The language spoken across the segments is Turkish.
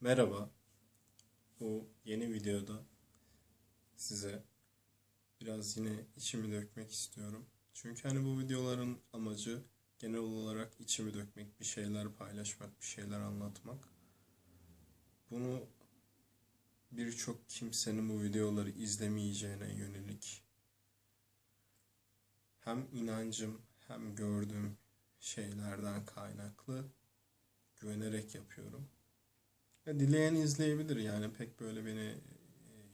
Merhaba. Bu yeni videoda size biraz yine içimi dökmek istiyorum. Çünkü hani bu videoların amacı genel olarak içimi dökmek, bir şeyler paylaşmak, bir şeyler anlatmak. Bunu birçok kimsenin bu videoları izlemeyeceğine yönelik hem inancım hem gördüğüm şeylerden kaynaklı güvenerek yapıyorum. Ya dileyen izleyebilir yani pek böyle beni e,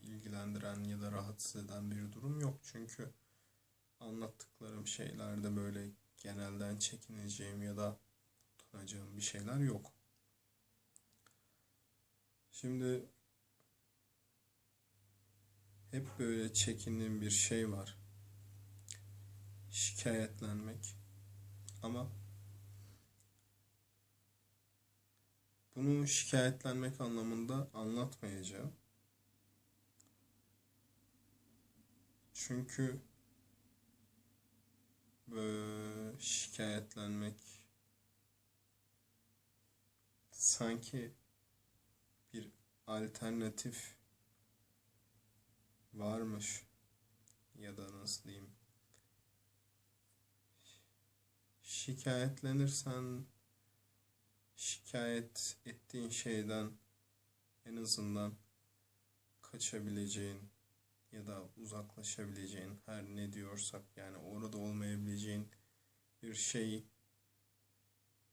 ilgilendiren ya da rahatsız eden bir durum yok. Çünkü anlattıklarım şeylerde böyle genelden çekineceğim ya da utanacağım bir şeyler yok. Şimdi hep böyle çekindiğim bir şey var. Şikayetlenmek. Ama Bunu şikayetlenmek anlamında anlatmayacağım. Çünkü şikayetlenmek sanki bir alternatif varmış ya da nasıl diyeyim şikayetlenirsen şikayet ettiğin şeyden en azından kaçabileceğin ya da uzaklaşabileceğin her ne diyorsak yani orada olmayabileceğin bir şey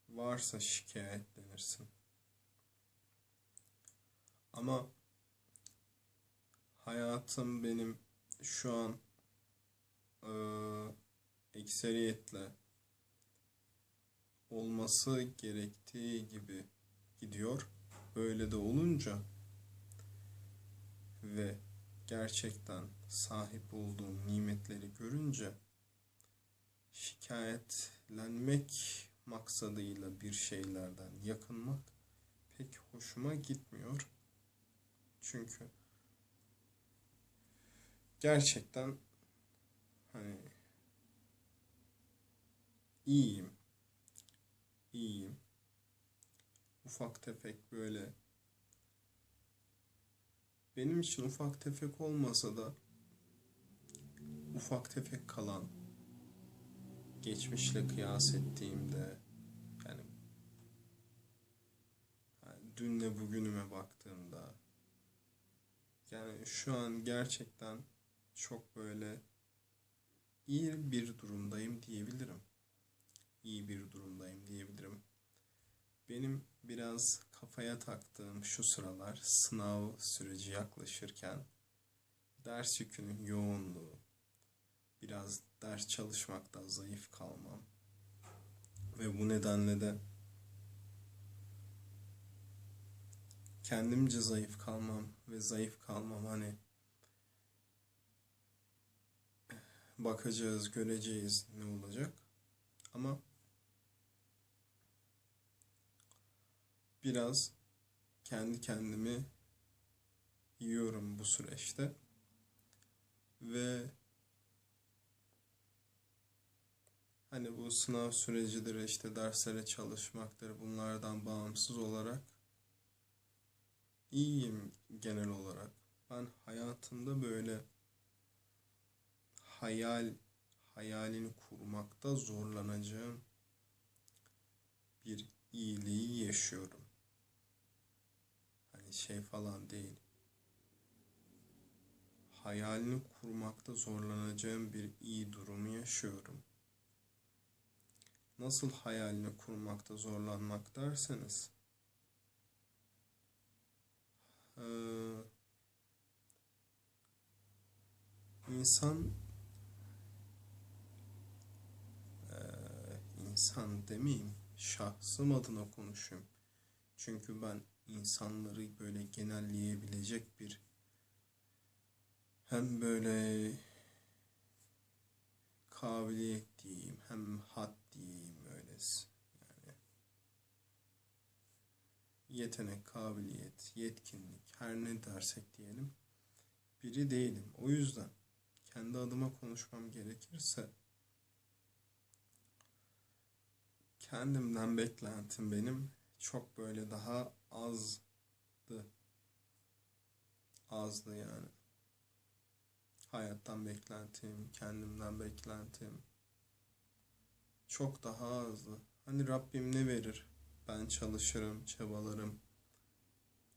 varsa şikayetlenirsin. Ama hayatım benim şu an e, ekseriyetle olması gerektiği gibi gidiyor. Böyle de olunca ve gerçekten sahip olduğum nimetleri görünce şikayetlenmek maksadıyla bir şeylerden yakınmak pek hoşuma gitmiyor. Çünkü gerçekten hani iyiyim iyiyim. Ufak tefek böyle benim için ufak tefek olmasa da ufak tefek kalan geçmişle kıyas ettiğimde yani, yani dünle bugünüme baktığımda yani şu an gerçekten çok böyle iyi bir durumdayım diyebilirim iyi bir durumdayım. Benim biraz kafaya taktığım şu sıralar sınav süreci yaklaşırken ders yükünün yoğunluğu, biraz ders çalışmakta zayıf kalmam ve bu nedenle de kendimce zayıf kalmam ve zayıf kalmam hani bakacağız, göreceğiz ne olacak. Ama biraz kendi kendimi yiyorum bu süreçte. Ve hani bu sınav sürecidir işte derslere çalışmaktır bunlardan bağımsız olarak iyiyim genel olarak. Ben hayatımda böyle hayal hayalini kurmakta zorlanacağım bir iyiliği yaşıyorum şey falan değil. Hayalini kurmakta zorlanacağım bir iyi durumu yaşıyorum. Nasıl hayalini kurmakta zorlanmak derseniz, ee, insan e, insan demeyeyim, şahsım adına konuşayım. Çünkü ben insanları böyle genelleyebilecek bir hem böyle kabiliyet diyeyim hem hat diyeyim öyle yani yetenek, kabiliyet, yetkinlik her ne dersek diyelim biri değilim. O yüzden kendi adıma konuşmam gerekirse kendimden beklentim benim çok böyle daha az azdı yani. Hayattan beklentim, kendimden beklentim çok daha azdı. Hani Rabbim ne verir? Ben çalışırım, çabalarım.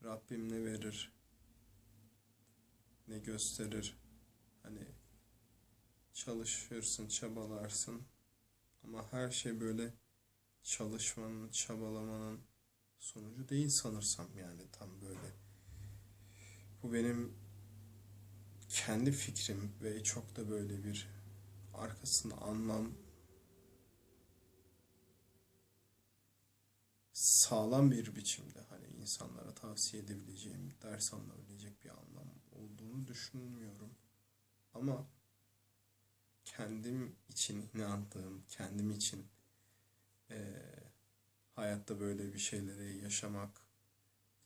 Rabbim ne verir? Ne gösterir? Hani çalışırsın, çabalarsın. Ama her şey böyle çalışmanın, çabalamanın sonucu değil sanırsam yani tam böyle. Bu benim kendi fikrim ve çok da böyle bir arkasında anlam sağlam bir biçimde hani insanlara tavsiye edebileceğim, ders alınabilecek bir anlam olduğunu düşünmüyorum. Ama kendim için inandığım, kendim için eee, hayatta böyle bir şeyleri yaşamak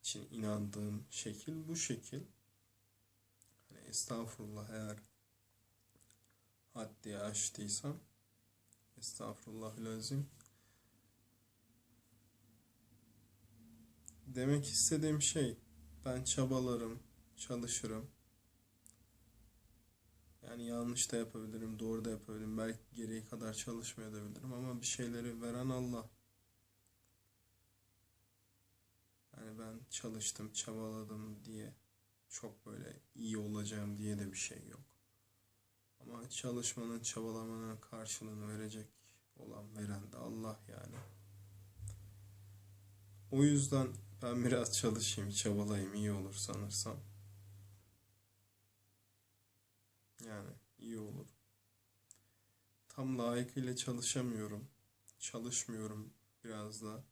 için inandığım şekil bu şekil. Hani estağfurullah eğer haddi aştıysam estağfurullahülazim. Demek istediğim şey ben çabalarım, çalışırım. Yani yanlış da yapabilirim, doğru da yapabilirim. Belki gereği kadar çalışmayabilirim ama bir şeyleri veren Allah. Yani ben çalıştım, çabaladım diye çok böyle iyi olacağım diye de bir şey yok. Ama çalışmanın, çabalamanın karşılığını verecek olan, veren de Allah yani. O yüzden ben biraz çalışayım, çabalayayım iyi olur sanırsam. Yani iyi olur. Tam layıkıyla çalışamıyorum. Çalışmıyorum biraz da.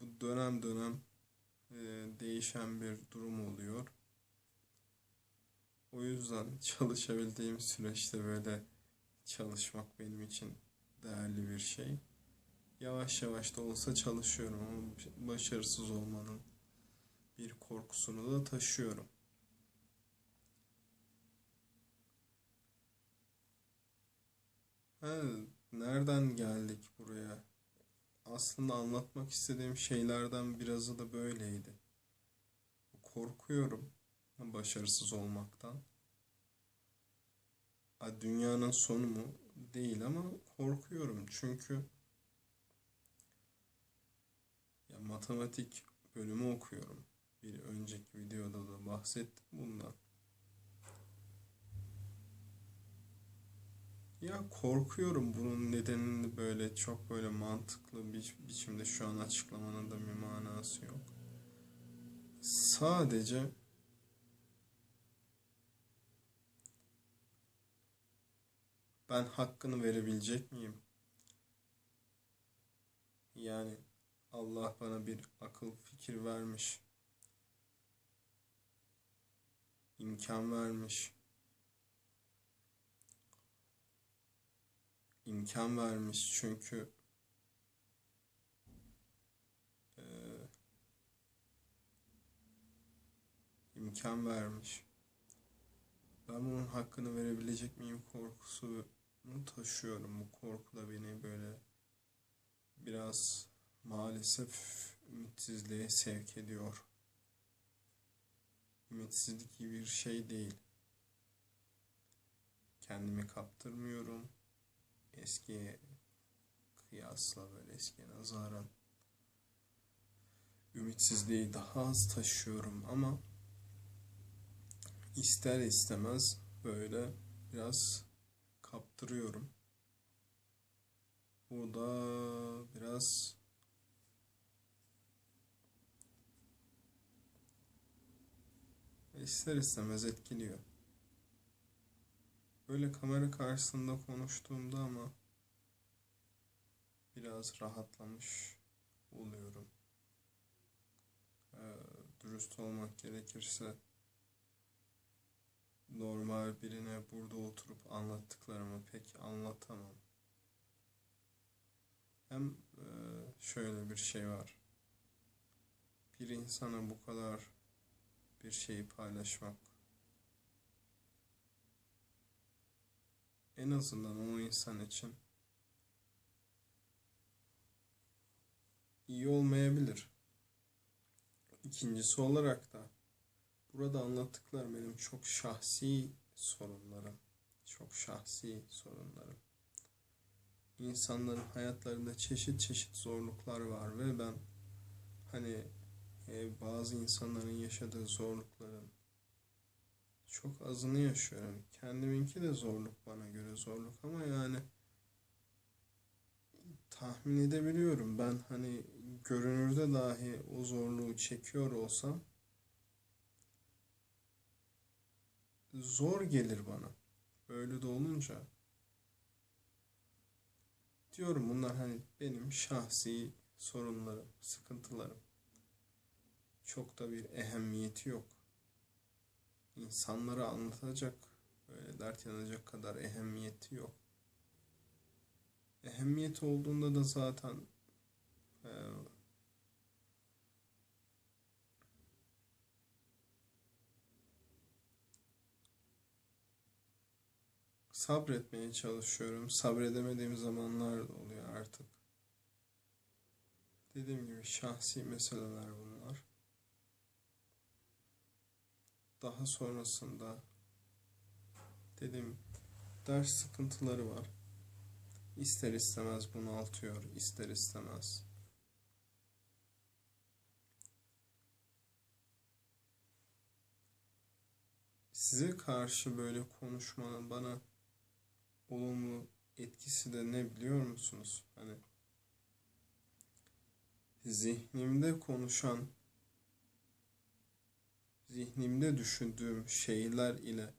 Bu dönem dönem e, değişen bir durum oluyor. O yüzden çalışabildiğim süreçte böyle çalışmak benim için değerli bir şey. Yavaş yavaş da olsa çalışıyorum ama başarısız olmanın bir korkusunu da taşıyorum. Ha, nereden geldik buraya? Aslında anlatmak istediğim şeylerden birazı da böyleydi. Korkuyorum başarısız olmaktan. Ha, dünyanın sonu mu? Değil ama korkuyorum çünkü ya matematik bölümü okuyorum. Bir önceki videoda da bahsettim bundan. Ya korkuyorum bunun nedenini böyle çok böyle mantıklı bir biçimde şu an açıklamanın da bir manası yok. Sadece ben hakkını verebilecek miyim? Yani Allah bana bir akıl fikir vermiş. imkan vermiş. İmkan vermiş çünkü e, imkan vermiş. Ben bunun hakkını verebilecek miyim korkusunu taşıyorum. Bu korku da beni böyle biraz maalesef ümitsizliğe sevk ediyor. Ümitsizlik iyi bir şey değil. Kendimi kaptırmıyorum eskiye kıyasla böyle eskiye nazaran ümitsizliği daha az taşıyorum ama ister istemez böyle biraz kaptırıyorum. Bu da biraz ister istemez etkiliyor. Böyle kamera karşısında konuştuğumda ama biraz rahatlamış oluyorum. Ee, dürüst olmak gerekirse normal birine burada oturup anlattıklarımı pek anlatamam. Hem e, şöyle bir şey var. Bir insana bu kadar bir şeyi paylaşmak En azından o insan için iyi olmayabilir. İkincisi olarak da burada anlattıklarım benim çok şahsi sorunlarım. Çok şahsi sorunlarım. İnsanların hayatlarında çeşit çeşit zorluklar var ve ben hani e, bazı insanların yaşadığı zorlukların çok azını yaşıyorum. Kendiminki de zorluk bana göre zorluk ama yani tahmin edebiliyorum. Ben hani görünürde dahi o zorluğu çekiyor olsam zor gelir bana. Öyle de olunca diyorum bunlar hani benim şahsi sorunlarım, sıkıntılarım. Çok da bir ehemmiyeti yok. İnsanlara anlatacak, böyle dert yanacak kadar ehemmiyeti yok. Ehemmiyet olduğunda da zaten e, sabretmeye çalışıyorum. Sabredemediğim zamanlar da oluyor artık. Dediğim gibi şahsi meseleler bunlar. Daha sonrasında dedim ders sıkıntıları var. İster istemez bunaltıyor, ister istemez. Size karşı böyle konuşmanın bana olumlu etkisi de ne biliyor musunuz? Hani zihnimde konuşan, zihnimde düşündüğüm şeyler ile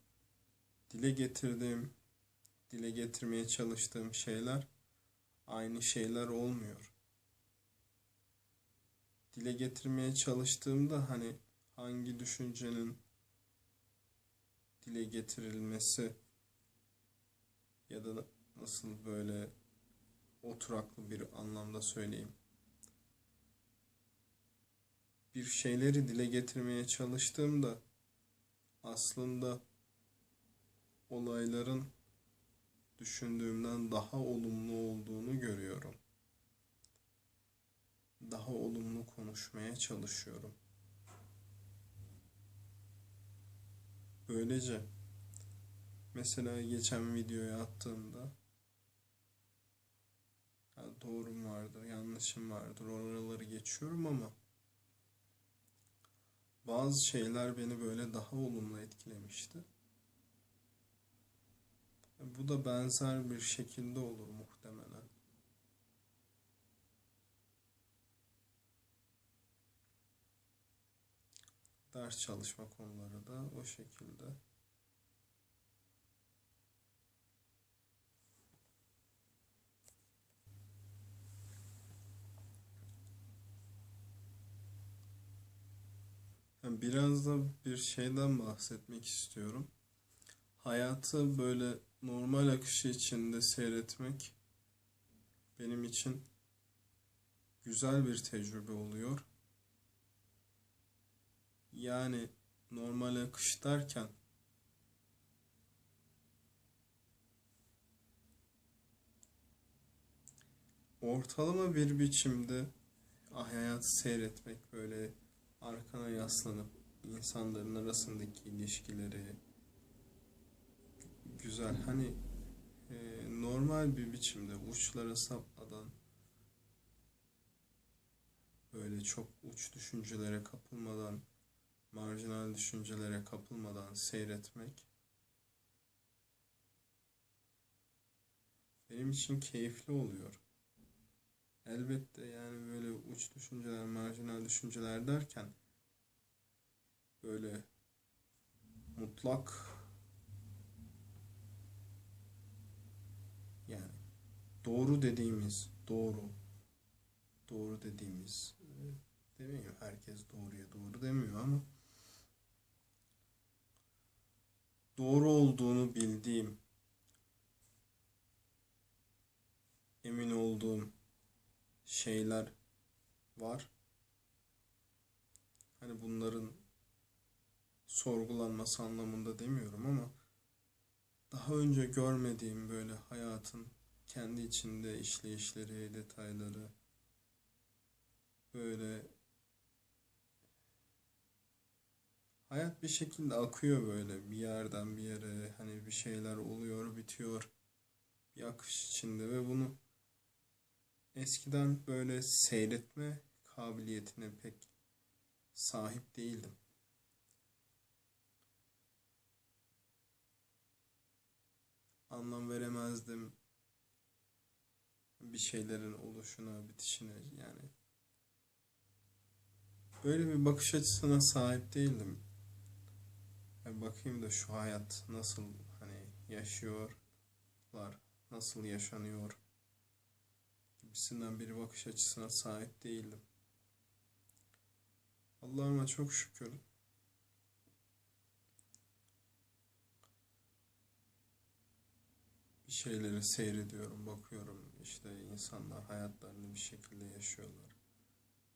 dile getirdiğim, dile getirmeye çalıştığım şeyler aynı şeyler olmuyor. Dile getirmeye çalıştığımda hani hangi düşüncenin dile getirilmesi ya da nasıl böyle oturaklı bir anlamda söyleyeyim. Bir şeyleri dile getirmeye çalıştığımda aslında olayların düşündüğümden daha olumlu olduğunu görüyorum. Daha olumlu konuşmaya çalışıyorum. Böylece Mesela geçen videoyu attığımda ya doğrum vardır, yanlışım vardır, oraları geçiyorum ama bazı şeyler beni böyle daha olumlu etkilemişti. Bu da benzer bir şekilde olur muhtemelen. Ders çalışma konuları da o şekilde. Biraz da bir şeyden bahsetmek istiyorum. Hayatı böyle normal akışı içinde seyretmek benim için güzel bir tecrübe oluyor. Yani normal akış derken ortalama bir biçimde hayatı seyretmek böyle arkana yaslanıp insanların arasındaki ilişkileri güzel hani e, normal bir biçimde uçlara sapmadan böyle çok uç düşüncelere kapılmadan marjinal düşüncelere kapılmadan seyretmek benim için keyifli oluyor. Elbette yani böyle uç düşünceler, marjinal düşünceler derken böyle mutlak yani doğru dediğimiz doğru doğru dediğimiz demiyor herkes doğruya doğru demiyor ama doğru olduğunu bildiğim emin olduğum şeyler var. Hani bunların sorgulanması anlamında demiyorum ama daha önce görmediğim böyle hayatın kendi içinde işleyişleri, detayları böyle hayat bir şekilde akıyor böyle bir yerden bir yere hani bir şeyler oluyor bitiyor bir akış içinde ve bunu eskiden böyle seyretme kabiliyetine pek sahip değildim. Anlam veremezdim bir şeylerin oluşuna, bitişine yani. Böyle bir bakış açısına sahip değildim. Yani bakayım da şu hayat nasıl hani yaşıyorlar, nasıl yaşanıyor gibisinden bir bakış açısına sahip değildim. Allah'ıma çok şükür. Şeyleri seyrediyorum, bakıyorum. İşte insanlar hayatlarını bir şekilde yaşıyorlar.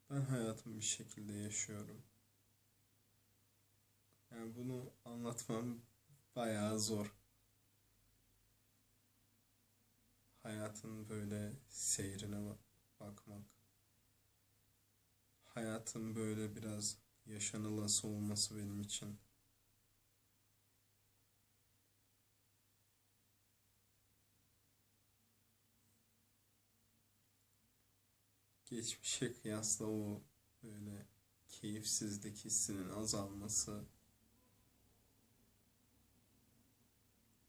Ben hayatımı bir şekilde yaşıyorum. Yani bunu anlatmam bayağı zor. Hayatın böyle seyrine ba- bakmak. Hayatın böyle biraz yaşanılası olması benim için. Geçmişe kıyasla o böyle keyifsizlik hissinin azalması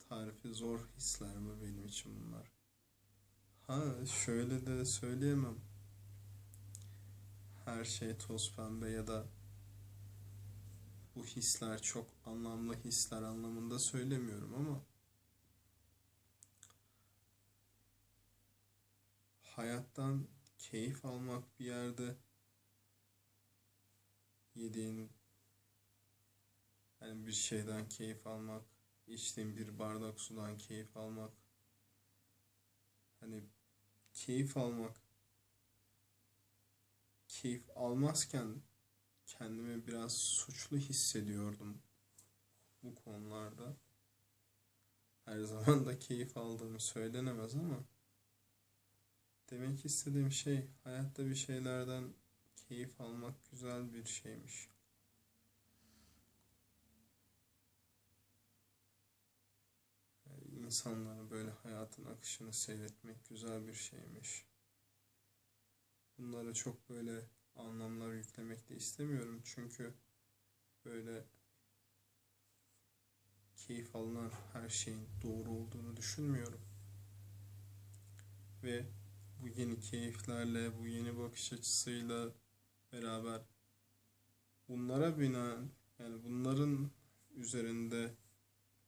tarifi zor hisler mi benim için bunlar? Ha şöyle de söyleyemem. Her şey toz pembe ya da bu hisler çok anlamlı hisler anlamında söylemiyorum ama hayattan keyif almak bir yerde yediğin yani bir şeyden keyif almak, içtiğin bir bardak sudan keyif almak, hani keyif almak, keyif almazken kendimi biraz suçlu hissediyordum bu konularda. Her zaman da keyif aldığım söylenemez ama demek istediğim şey hayatta bir şeylerden keyif almak güzel bir şeymiş. Yani insanların böyle hayatın akışını seyretmek güzel bir şeymiş. Bunlara çok böyle anlamlar yüklemek de istemiyorum çünkü böyle keyif alınan her şeyin doğru olduğunu düşünmüyorum. Ve bu yeni keyiflerle, bu yeni bakış açısıyla beraber bunlara binaen yani bunların üzerinde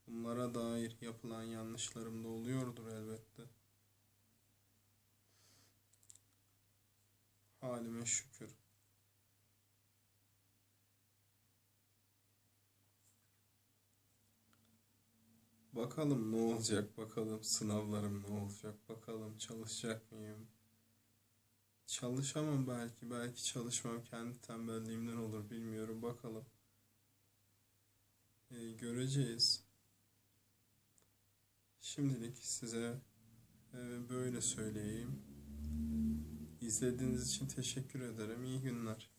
bunlara dair yapılan yanlışlarım da oluyordur elbette. Halime şükür. Bakalım ne olacak, bakalım sınavlarım ne olacak, bakalım çalışacak mıyım? Çalışamam belki, belki çalışmam kendi tembelliğimden olur bilmiyorum, bakalım. Ee, göreceğiz. Şimdilik size e, böyle söyleyeyim. İzlediğiniz için teşekkür ederim. İyi günler.